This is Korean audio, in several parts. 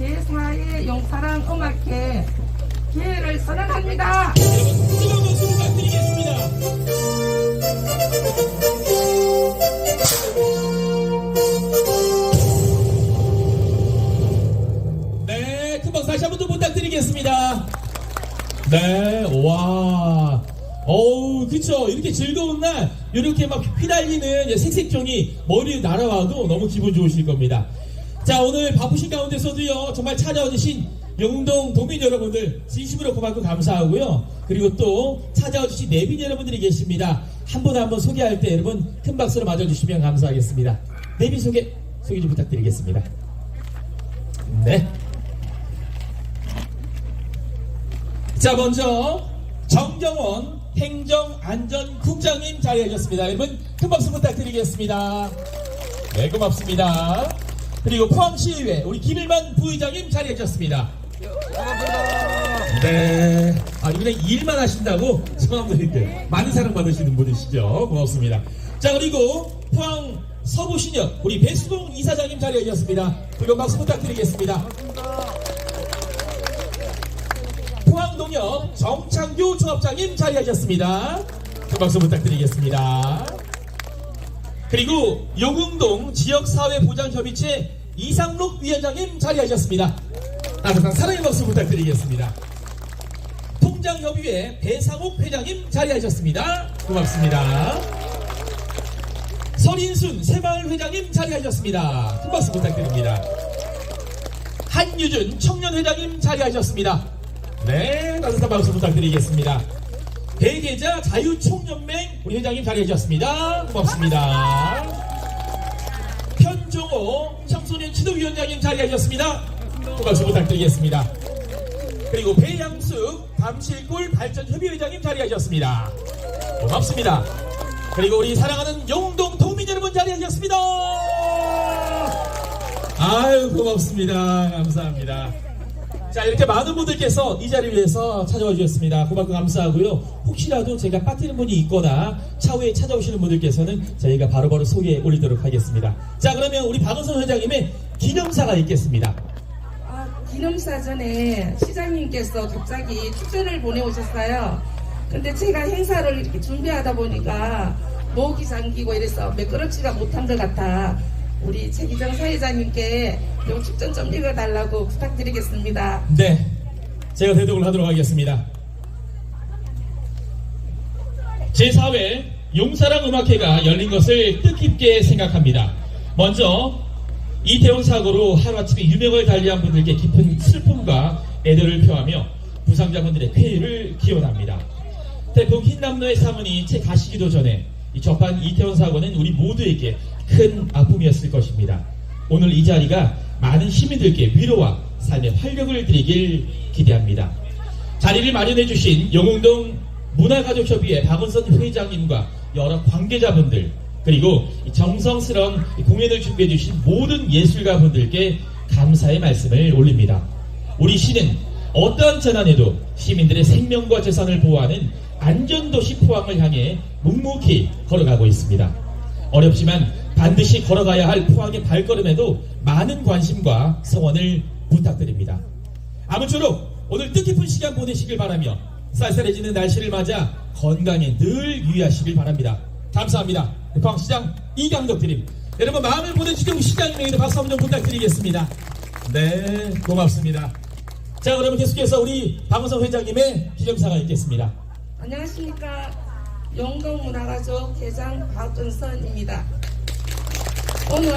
제4의 용사랑 음악회 기회를 선언합니다. 네, 큰 박수 다시 한 번 더 부탁드리겠습니다. 네, 와. 어우, 그쵸. 이렇게 즐거운 날, 이렇게 막 휘날리는 색색종이 머리에 날아와도 너무 기분 좋으실 겁니다. 자, 오늘 바쁘신 가운데서도요, 정말 찾아와주신 영동 도민 여러분들, 진심으로 고맙고 감사하고요. 그리고 또 찾아와주신 내빈 여러분들이 계십니다. 한분 한분 소개할 때 여러분 큰 박수로 맞아주시면 감사하겠습니다. 내빈 소개, 소개 좀 부탁드리겠습니다. 네. 자 먼저 정경원 행정안전국장님 자리해 주셨습니다. 여러분 큰 박수 부탁드리겠습니다. 네 고맙습니다. 그리고 포항시의회 우리 김일만 부의장님 자리해 주셨습니다. 네. 아 그냥 일만 하신다고 성함들인데 많은 사랑 받으시는 분이시죠. 고맙습니다. 자 그리고 포항 서부신역 우리 배수동 이사장님 자리해 주셨습니다. 그리고 박수 부탁드리겠습니다. 포항동역 정창규 조합장님 자리하셨습니다. 큰 박수 부탁드리겠습니다. 그리고 용흥동 지역사회보장협의체 이상록 위원장님 자리하셨습니다. 따뜻한 사랑의 박수 부탁드리겠습니다. 통장협의회 배상옥 회장님 자리하셨습니다. 고맙습니다. 설인순 새마을 회장님 자리하셨습니다. 큰 박수 부탁드립니다. 한유준 청년회장님 자리하셨습니다. 네, 따뜻한 박수 부탁드리겠습니다. 대계자 자유총연맹 우리 회장님 자리하셨습니다. 고맙습니다. 편종호 청소년 지도위원장님 자리하셨습니다. 큰 박수 부탁드리겠습니다. 그리고 배양숙 담실골 발전협의회장님 자리하셨습니다. 고맙습니다. 그리고 우리 사랑하는 영동 도민 여러분 자리하셨습니다. 아유 고맙습니다. 감사합니다. 자 이렇게 많은 분들께서 이 자리를 위해서 찾아와 주셨습니다. 고맙고 감사하고요. 혹시라도 제가 빠뜨린 분이 있거나 차후에 찾아오시는 분들께서는 저희가 바로바로 소개해 올리도록 하겠습니다. 자 그러면 우리 박은선 회장님의 기념사가 있겠습니다. 아, 기념사 전에 시장님께서 갑자기 축제를 보내오셨어요. 근데 제가 행사를 이렇게 준비하다 보니까 목이 잠기고 이래서 매끄럽지가 못한 것 같아. 우리 최기정 사회자님께 요 축전 좀 읽어달라고 부탁드리겠습니다. 네, 제가 대독을 하도록 하겠습니다. 제4회 용사랑 음악회가 열린 것을 뜻깊게 생각합니다. 먼저 이태원 사고로 하루아침에 유명을 달리한 분들께 깊은 슬픔과 애도를 표하며 부상자분들의 쾌유를 기원합니다. 태풍 흰남노의 사문이 채 가시기도 전에 이 접한 이태원 사고는 우리 모두에게 큰 아픔이었을 것입니다. 오늘 이 자리가 많은 시민들께 위로와 삶의 활력을 드리길 기대합니다. 자리를 마련해 주신 영흥동 문화가족협의회 박은선 회장님과 여러 관계자분들 그리고 이 정성스러운 이 공연을 준비해 주신 모든 예술가분들께 감사의 말씀을 올립니다. 우리 시는 어떠한 재난에도 시민들의 생명과 재산을 보호하는 안전도시 포항을 향해 묵묵히 걸어가고 있습니다. 어렵지만 반드시 걸어가야 할 포항의 발걸음에도 많은 관심과 성원을 부탁드립니다. 아무쪼록 오늘 뜻깊은 시간 보내시길 바라며 쌀쌀해지는 날씨를 맞아 건강에 늘 유의하시길 바랍니다. 감사합니다. 포항시장 이강덕 드림. 여러분 마음을 보내주신 시장님에게도 박수 한번 좀 부탁드리겠습니다. 네, 고맙습니다. 자, 그러면 계속해서 우리 박원성 회장님의 기념사가 있겠습니다. 안녕하십니까. 영동문화가족 회장 박은선입니다. 오늘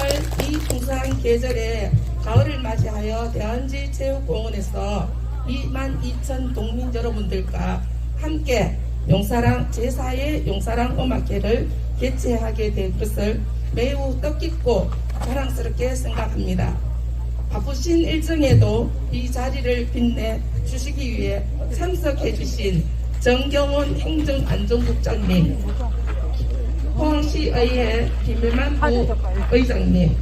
이 풍성한 계절에 가을을 맞이하여 대한지 체육공원에서 2만 2천 동민 여러분들과 함께 용사랑 제4의 용사랑 음악회를 개최하게 된 것을 매우 뜻깊고 자랑스럽게 생각합니다. 바쁘신 일정에도 이 자리를 빛내 주시기 위해 참석해 주신 정경원 행정안전국장님, 포항시의회 김일만 부 의장님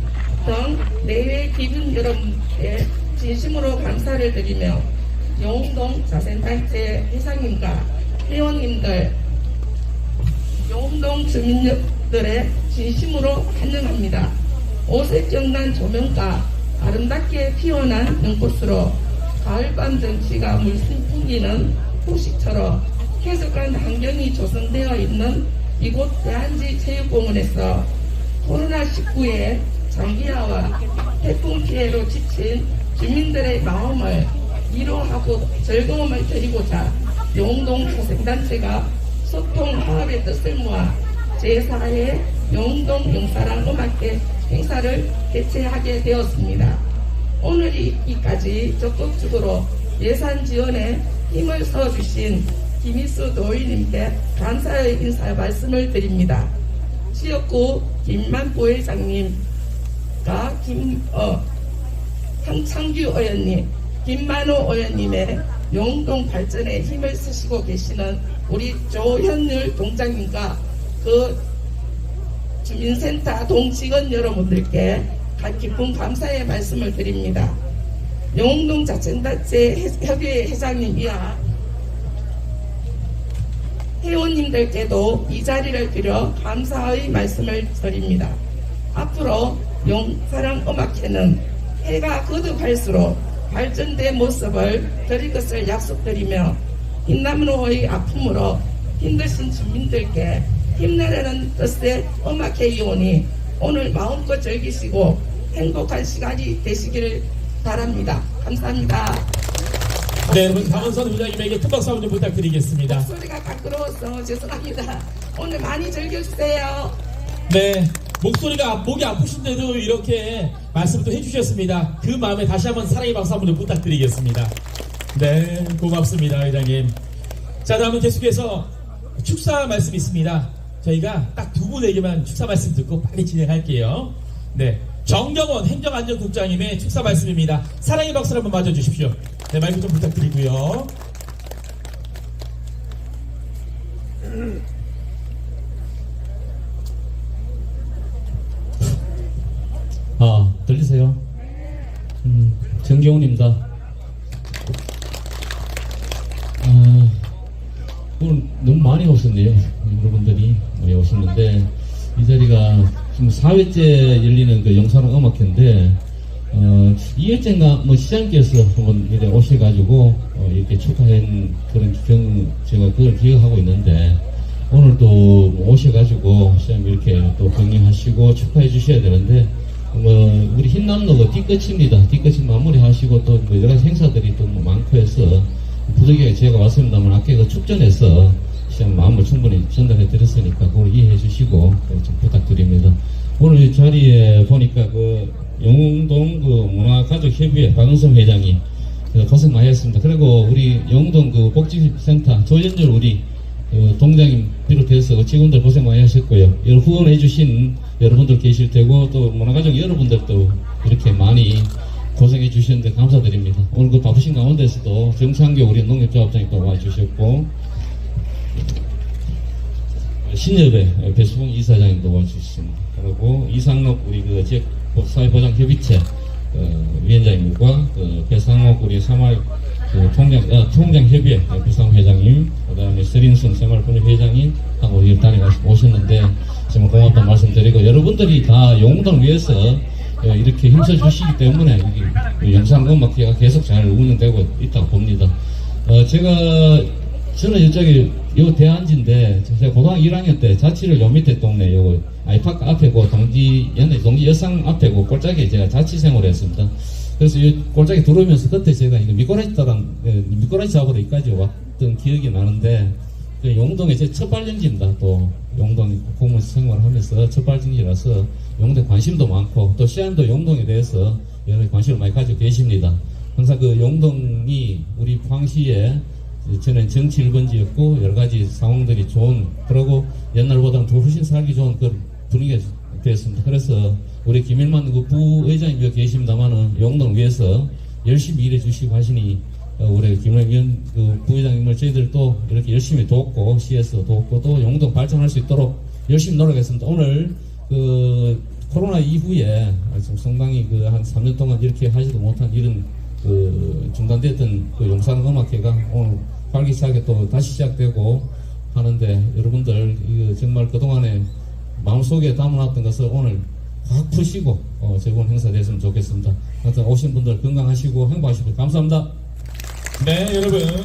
등 내외 기분 여러분께 진심으로 감사를 드리며 영웅동 자생단체 회장님과 회원님들, 영웅동 주민들의 진심으로 환영합니다. 오색경단 조명과 아름답게 피어난 연꽃으로 가을밤 정취가 물씬 풍기는 호식처럼 쾌적한 환경이 조성되어 있는 이곳 대한지 체육공원에서 코로나19의 장기화와 태풍 피해로 지친 주민들의 마음을 위로하고 즐거움을 드리고자 영동 초생단체가 소통 화합의 뜻을 모아 제4회 영동 영사랑 음악회 행사를 개최하게 되었습니다. 오늘 이까지 적극적으로 예산 지원에 힘을 써주신 김희수 도의님께 감사의 인사 말씀을 드립니다. 지역구 김만 부회장님과 김, 어, 황창규 의원님, 김만호 의원님의 영동 발전에 힘을 쓰시고 계시는 우리 조현율 동장님과 그 주민센터 동직원 여러분들께 가- 깊은 감사의 말씀을 드립니다. 영동 자천단체 협의회 회장님이야 회원님들께도 이 자리를 빌어 감사의 말씀을 드립니다. 앞으로 용사랑 음악회는 해가 거듭할수록 발전된 모습을 드릴 것을 약속드리며 힘남로의 아픔으로 힘드신 주민들께 힘내라는 뜻의 음악회 이오니 오늘 마음껏 즐기시고 행복한 시간이 되시기를 바랍니다. 감사합니다. 네, 여러분 강원선 부장님에게 큰 박수 한번 좀 부탁드리겠습니다. 소리가 가끄러워서 죄송합니다. 오늘 많이 즐겨주세요. 네, 목소리가 목이 아프신데도 이렇게 말씀도 해주셨습니다. 그 마음에 다시 한번 사랑의 박수 한번 좀 부탁드리겠습니다. 네, 고맙습니다, 회장님. 자, 다음은 계속해서 축사 말씀 있습니다. 저희가 딱 두 분에게만 축사 말씀 듣고 빨리 진행할게요. 네, 정경원 행정안전국장님의 축사 말씀입니다. 사랑의 박수를 한번 맞아주십시오. 네, 마이크 좀 부탁드리고요. 아, 들리세요? 음, 정경훈입니다. 아, 오늘 너무 많이 오셨네요. 여러분들이 많이 오셨는데, 이 자리가 지금 4회째 열리는 그 영산항 음악회인데, 어, 2회째인가 뭐 시장께서 한번 이렇게 오셔가지고, 어, 이렇게 축하한 그런 경, 제가 그걸 기억하고 있는데, 오늘도 오셔가지고 시장 이렇게 또 격려하시고 축하해 주셔야 되는데, 뭐 우리 흰남로가 뒤끝입니다. 뒤끝이 마무리하시고 또 뭐 여러 가지 행사들이 또 뭐 많고 해서 부득이하게 제가 왔습니다만 아까 그 축전에서 시장 마음을 충분히 전달해 드렸으니까 그걸 이해해 주시고 좀 부탁드립니다. 오늘 이 자리에 보니까 그 영웅동 그 문화가족협의회 박은성 회장이 그 고생 많이 했습니다. 그리고 우리 영웅동 그 복지센터 조현절 우리 그 동장님 비롯해서 그 직원들 고생 많이 하셨고요. 여러 후원해 주신 여러분들 계실 테고 또 문화가족 여러분들도 이렇게 많이 고생해 주셨는데 감사드립니다. 오늘 그 바쁘신 가운데서도 정창교 우리 농협조합장이 또 와주셨고 신협의 배수봉 이사장님도 와주셨습니다. 그리고 이상록 우리 그 지역 사회보장협의체 어, 위원장님과 그 배상옥 우리 사말 그 통장 어, 통장 협의회 배상 회장님, 그다음에 서린순 새마을분협 회장님 하고 우리 다녀가 오셨는데 정말 고맙다는 말씀드리고 여러분들이 다 용동을 위해서 어, 이렇게 힘써 주시기 때문에 이 영상음악회가 계속 잘 운영되고 있다고 봅니다. 어, 제가 저는 이쪽에 요 대안지인데 제가 고등학교 1학년 때 자취를 요 밑에 동네 요 아이파크 앞에고 동지 옛날 동지 여상 앞에고 꼴짝에 제가 자취 생활을 했습니다. 그래서 이 꼴짝에 들어오면서 그때 제가 이거 미꾸라지 따랑 예, 미꾸라지 잡으러 여기까지 왔던 기억이 나는데 그 용동에 제 첫 발령지입니다. 또 용동 공무원 생활을 하면서 첫 발령지라서 용동에 관심도 많고 또 시안도 용동에 대해서 여러 관심을 많이 가지고 계십니다. 항상 그 용동이 우리 광시에 저는 정치 1번지였고 여러 가지 상황들이 좋은 그러고 옛날보다는 더 훨씬 살기 좋은 그 분위기가 되었습니다. 그래서 우리 김일만 그 부의장님 여기 계십니다만은 용동을 위해서 열심히 일해 주시고 하시니 어, 우리 김일만 그 부의장님을 저희들도 이렇게 열심히 돕고 시에서 돕고 또 용동 발전할 수 있도록 열심히 노력했습니다. 오늘 그 코로나 이후에 좀 상당히 그 한 3년 동안 이렇게 하지도 못한 이런 그 중단됐던 그 용산 음악회가 오늘 활기차게 또 다시 시작되고 하는데 여러분들 정말 그동안에 마음속에 담아놨던 것을 오늘 확 푸시고 어, 즐거운 행사 됐으면 좋겠습니다. 하여튼 오신 분들 건강하시고 행복하시고 감사합니다. 네, 여러분.